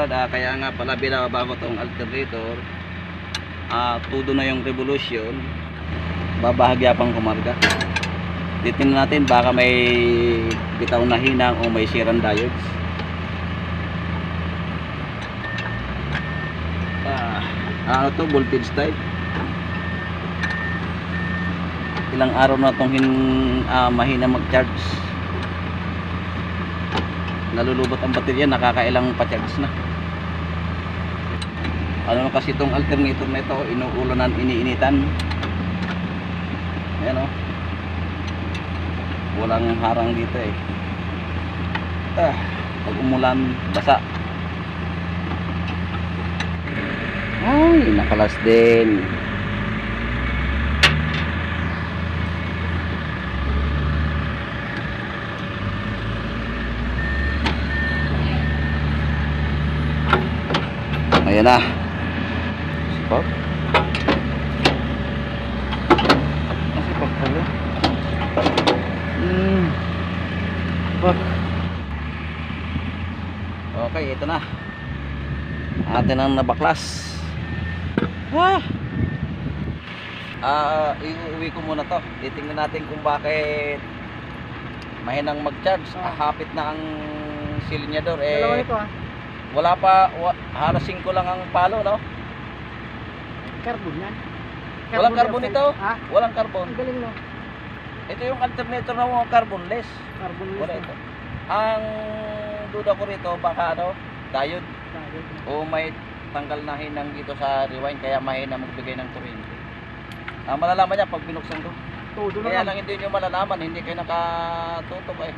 kabrad, ah, kaya nga pala binabago tong alternator. Ah, tudo na yung revolution. Babahagya pang kumarga. Titingnan natin baka may bitaw na hinang o may sirang diodes. Ah, ano to voltage type? Ilang araw na tong hin, ah, mahina mag-charge. Nalulubot ang baterya, nakakailang pa-charge na. Ano kasi itong alternator na ito, inuulanan, iniinitan. Ayan o. Walang harang dito eh. Ah, pag umulan, basa. Ay, nakalas din. Ayan na. Sipag. Ang sipag pala. Hmm. Sipag. Okay, ito na. Atin ang nabaklas. Ah. Ah, iuwi ko muna to. Titingnan natin kung bakit mahinang mag-charge. Ah. Hapit na ang silinyador eh. nito ah. Wala pa, wa, halos 5 lang ang palo, no? Carbon yan. Walang carbon dioxide. ito? Ha? Walang carbon. Ang galing no. Ito yung alternator na mga carbonless. Carbon Wala ito. Ang duda ko rito, baka ano, diode o may tanggal na hinang dito sa rewind kaya mahina magbigay ng kuryente. Ah, malalaman niya pag binuksan ko. Todo na Kaya lang. hindi niyo malalaman, hindi kayo nakatutok eh.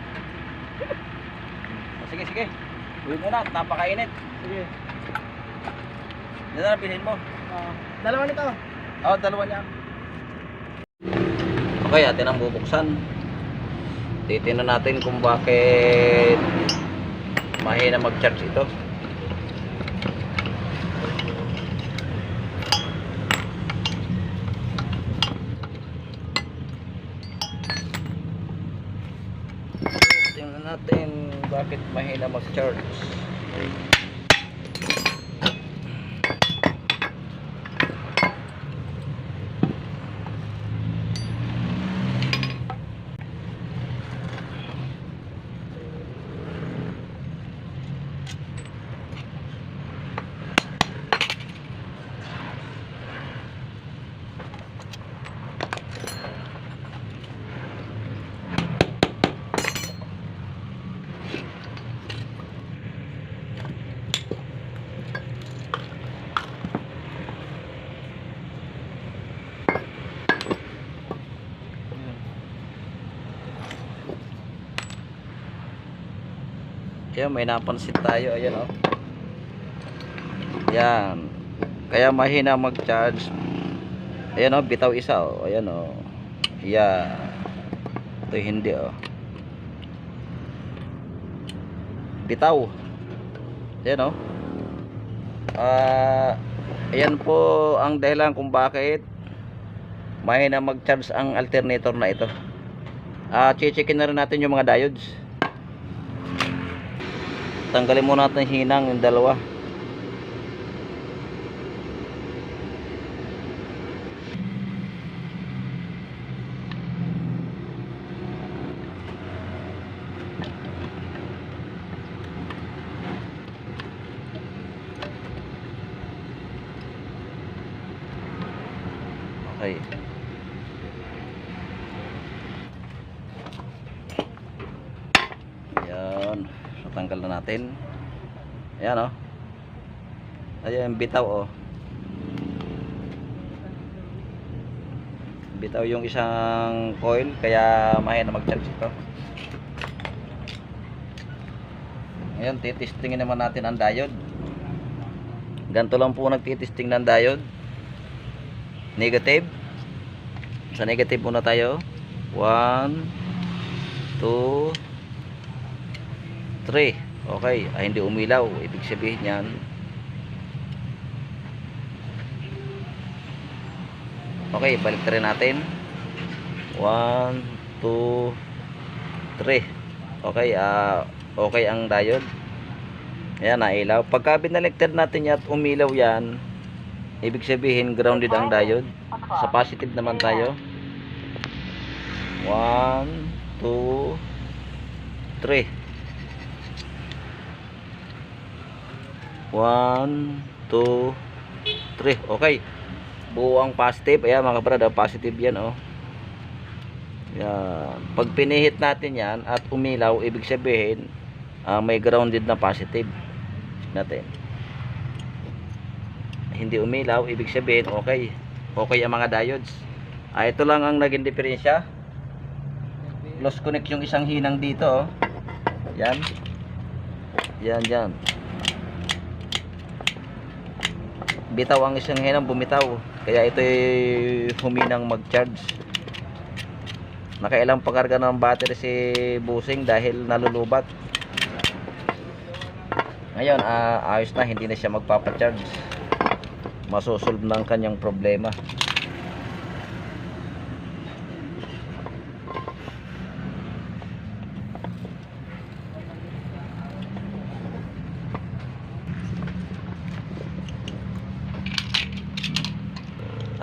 O, sige, sige. Uwi mo na, napakainit. Sige. Yan na bilhin mo. Ah, dalawa nito. Oo, dalawa niya. Okay, atin ang bubuksan. Titingnan natin kung bakit mahina mag-charge ito. Tingnan natin bakit mahina mag-charge. Yan, may napansin tayo. Ayan, oh. Yan. Kaya mahina mag-charge. Ayan, oh. Bitaw isa, oh. Ayan, oh. Yan. Ito hindi, oh. Bitaw. Ayan, oh. Ah, ayan po ang dahilan kung bakit mahina mag-charge ang alternator na ito. Ah, chichikin na rin natin yung mga diodes tanggalin muna natin hinang yung dalawa okay yan so tanggal na natin. Ayan o ayan bitaw o bitaw yung isang coil kaya mahina mag charge ito. Ngayon titestingin naman natin ang diode. Ganito lang po nagtitesting ng diode. Negative. Sa negative muna tayo. 1 2 3 okay ay hindi umilaw ibig sabihin yan okay balik rin natin 1 2 3 okay ah okay ang diode Ayan, nailaw. Pagka binaligtad natin at umilaw yan, ibig sabihin grounded ang diode. Sa positive naman tayo. 1, 2, 3. 1, 2, 3. Okay. Buo ang positive. Ayan mga kabrad, positive yan oh. Yan. Pag pinihit natin yan at umilaw, ibig sabihin ah, may grounded na positive natin. Hindi umilaw, ibig sabihin okay. Okay ang mga diodes. Ah, ito lang ang naging diferensya. Close connect yung isang hinang dito. Oh. Yan. Yan, yan. Bitaw ang isang hinang, bumitaw. Kaya ito huminang mag-charge. Nakailang pakarga ng battery si Busing dahil nalulubat. Ngayon, ah, ayos na, hindi na siya magpapacharge. Masusolve na ang kanyang problema.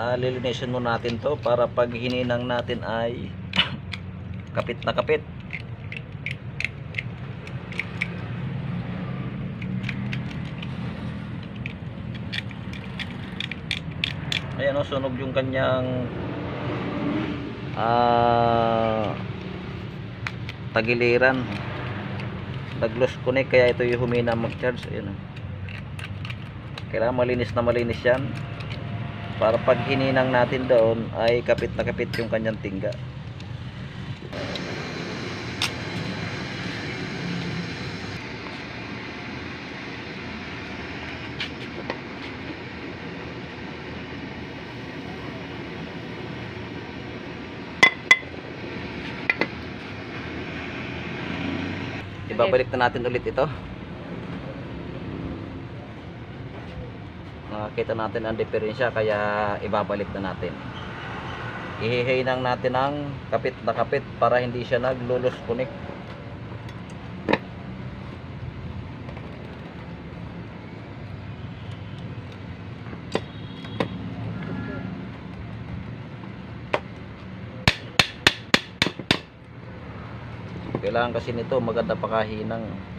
Ah, lilinisin mo natin to para pag hininang natin ay kapit na kapit. Ayan o, sunog yung kanyang ah tagiliran. Nag-loose connect kaya ito yung humina mag-charge. Ayan o. Kailangan malinis na malinis yan para pag hininang natin doon ay kapit na kapit yung kanyang tingga. Ibabalik na natin ulit ito. Nakakita natin ang diferensya kaya ibabalik na natin. Ihihinang natin ang kapit na kapit para hindi siya naglulos connect. Kailangan kasi nito maganda pakahinang.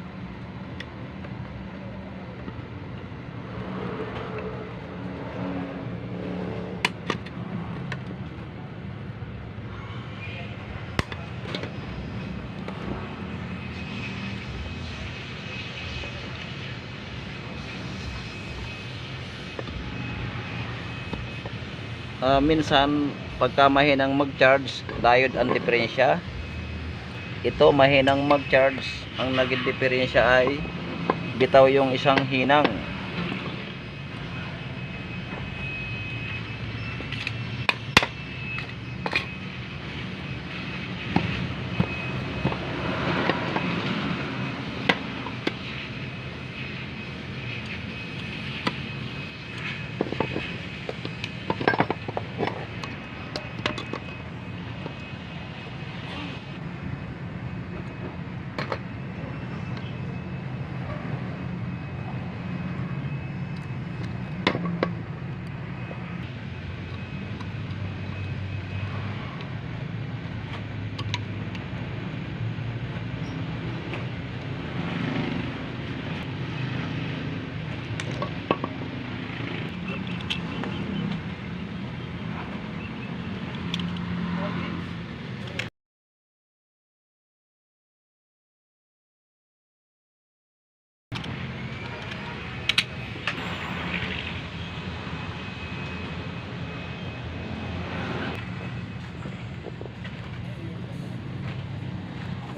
Ah, minsan pagka mahinang mag-charge diode ang diferensya. Ito mahinang mag-charge. Ang naging diferensya ay bitaw yung isang hinang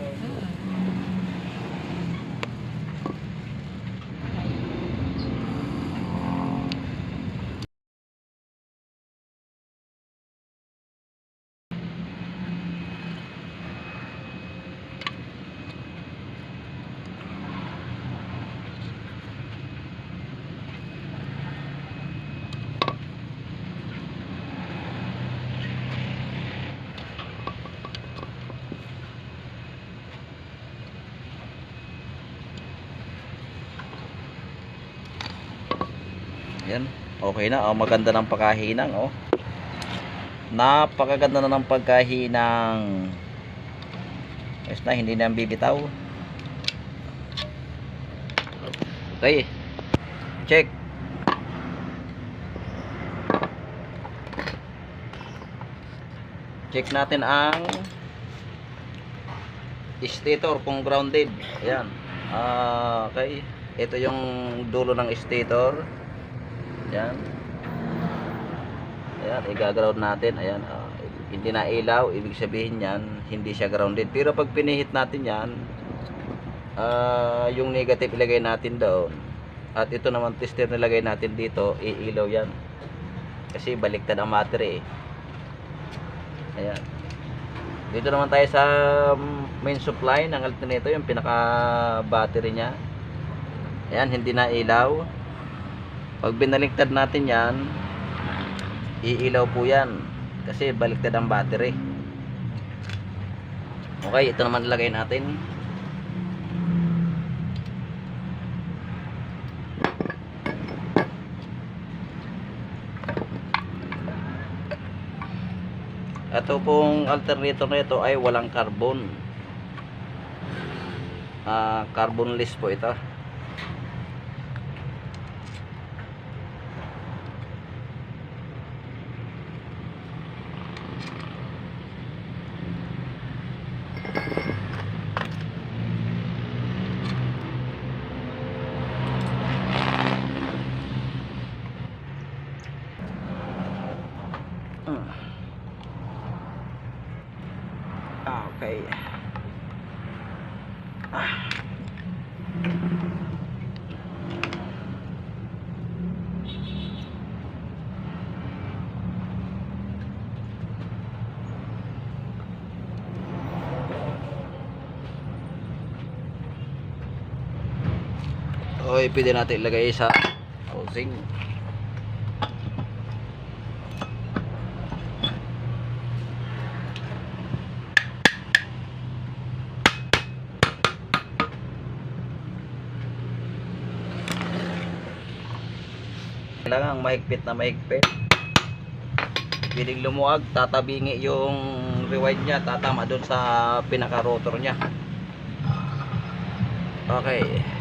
Mm-hmm. Okay na. Oh, maganda ng pagkahinang. Oh. Napakaganda na ng pagkahinang. Yes na, hindi na bibitaw. Okay. Check. Check natin ang stator kung grounded. Ayan. Ah, okay. Ito yung dulo ng stator. Ayan. Ayan, i-ground natin. Ayan. ah, hindi na ilaw, ibig sabihin yan, hindi siya grounded. Pero pag pinihit natin yan, ah, yung negative ilagay natin doon. At ito naman tester nilagay natin dito, iilaw yan. Kasi baliktad ang battery eh. Ayan. Dito naman tayo sa main supply ng alternator, yung pinaka battery niya. Ayan, hindi na ilaw. Pag binaliktad natin yan, iilaw po yan. Kasi baliktad ang battery. Okay, ito naman ilagay natin. Ito pong alternator na ito ay walang carbon. Ah, carbonless po ito. Okay, pwede natin ilagay sa housing. Kailangan mahigpit na mahigpit. Piling lumuwag, tatabingi yung rewind niya, tatama doon sa pinaka-rotor niya. Okay. Okay.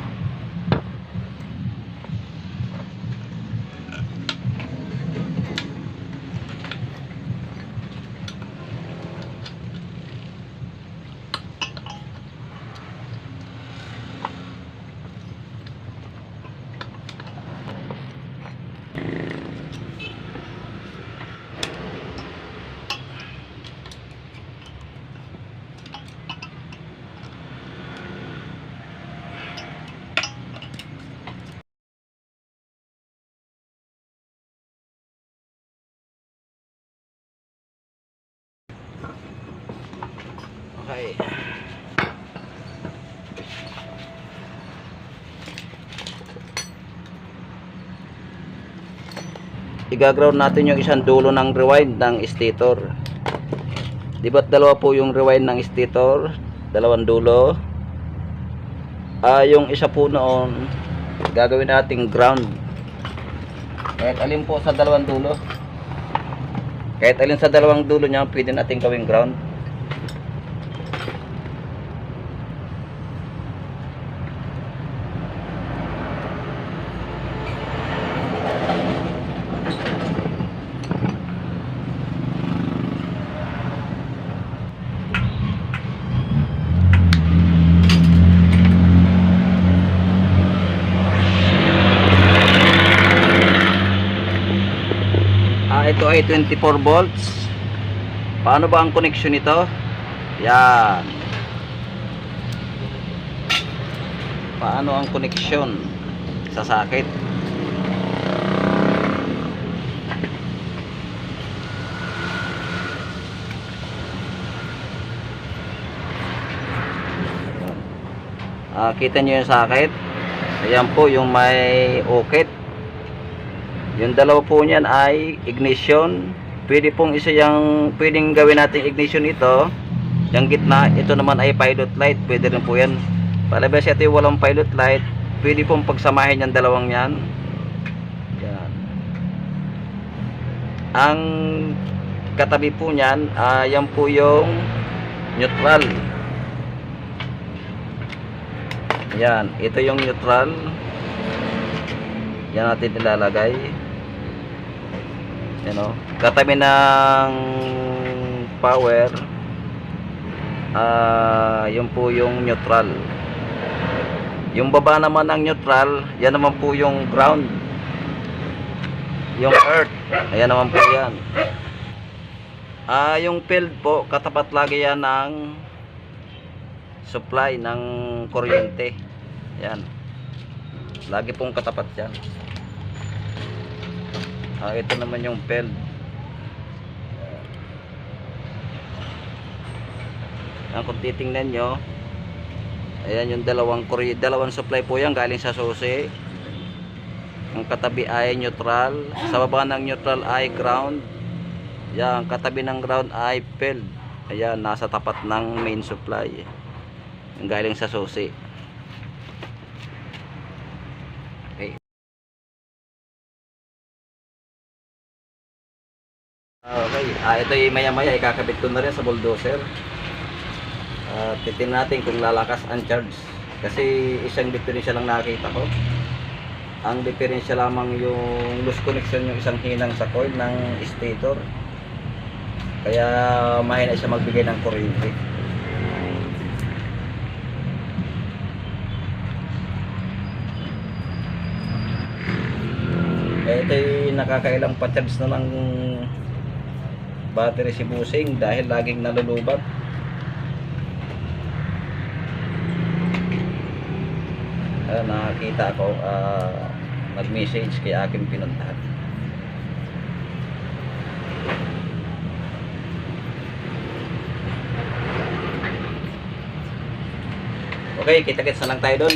Igaground natin yung isang dulo ng rewind ng stator. Di ba't dalawa po yung rewind ng stator? Dalawang dulo. Ah, yung isa po noon, gagawin nating ground. Kahit alin po sa dalawang dulo. Kahit alin sa dalawang dulo niya, pwede natin gawing ground. Ah, ito ay 24 volts. Paano ba ang connection nito? Yan. Paano ang connection sa socket? Ah, kita niyo yung socket? Ayan po yung may okit. Yung dalawa po niyan ay ignition. Pwede pong isa yung pwedeng gawin natin ignition ito. Yung gitna, ito naman ay pilot light. Pwede rin po yan. Palabas ito yung walang pilot light. Pwede pong pagsamahin yung dalawang yan. Yan. ang katabi po niyan, ah, yan po yung neutral. Yan, ito yung neutral. Yan natin ilalagay. Yan o. Katabi ng power, ah, yun po yung neutral. Yung baba naman ng neutral, yan naman po yung ground. Yung earth, ayan naman po yan. Ah, yung field po, katapat lagi yan ng supply ng kuryente. Yan. Lagi pong katapat yan. Ah, ito naman yung field. Ang kung titingnan nyo, ayan yung dalawang kuri, dalawang supply po yan galing sa susi. Ang katabi ay neutral, sa baba ng neutral ay ground. Yan, katabi ng ground ay field. Ayan, nasa tapat ng main supply. Yung galing sa susi. Okay. Okay, ah, ito yung maya-maya ikakabit ko na rin sa bulldozer. Uh, titin natin kung lalakas ang charge. Kasi isang diferensya lang nakita ko. Ang diferensya lamang yung loose connection yung isang hinang sa coil ng stator. Kaya mahina siya magbigay ng kuryente. Eh, ito yung nakakailang pa-charge na ng battery si Busing dahil laging nalulubat. uh, nakakita ako uh, nag-message kay aking pinuntahan okay kita-kits na lang tayo doon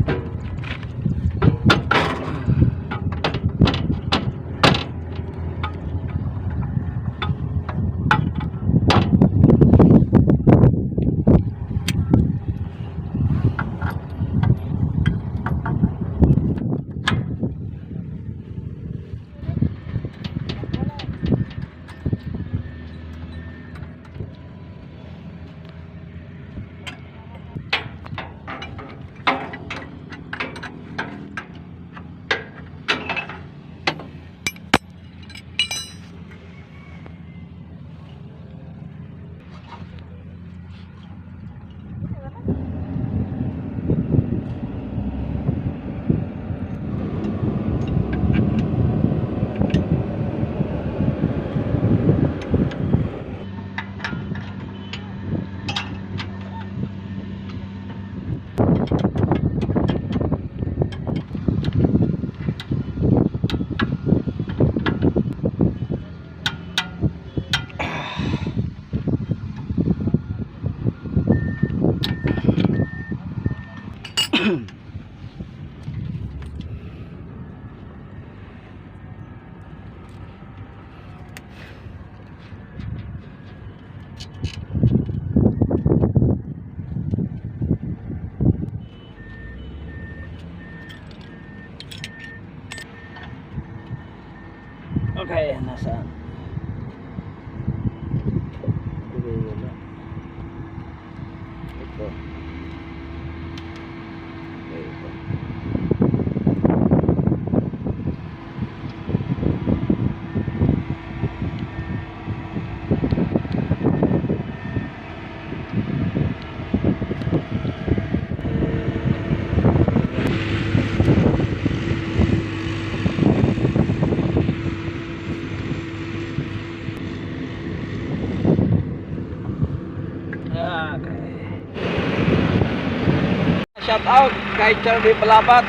shout out kay Charlie Palabat,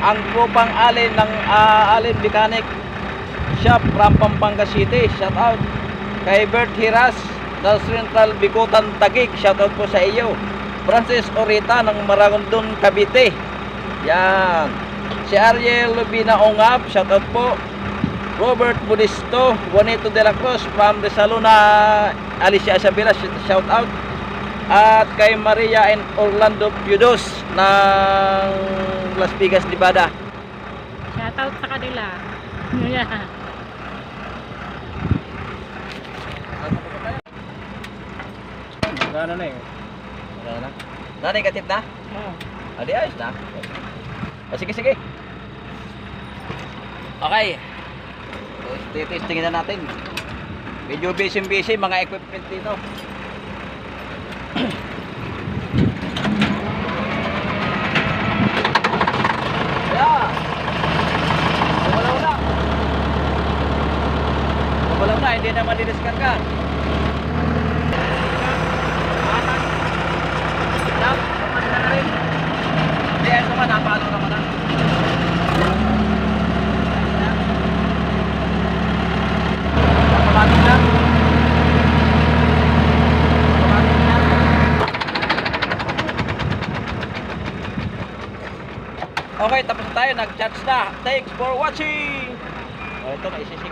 ang grupang alin ng ah, alin mechanic shop from Pampanga City. Shout out kay Bert Hiras ng Central Bikutan Tagig. Shout out po sa iyo. Francis Orita ng Maragondon Cavite. Yan. Si Ariel Lubina Ongap, shout out po. Robert Budisto, Juanito de la Cruz from Resaluna, Alicia Isabela, shout out. At kay Maria and Orlando Piudos ng Las Vegas, Nevada. Shoutout sa kanila. Yeah. Gano'n na eh. Wala na. Na, negative na? Oh. Adi, ayos na. O, sige, sige. Okay. So, testingin na natin. Medyo busy-busy mga equipment dito. Yeah. Bumalaw na. Bumalaw na, hindi naman didiskarga. Stop. Paano na rin? Hindi, ayos naman. Napalo naman na. Automatic na. Okay, tapos na tayo. Nag-charge na. Thanks for watching. Oh, ito, naisisig.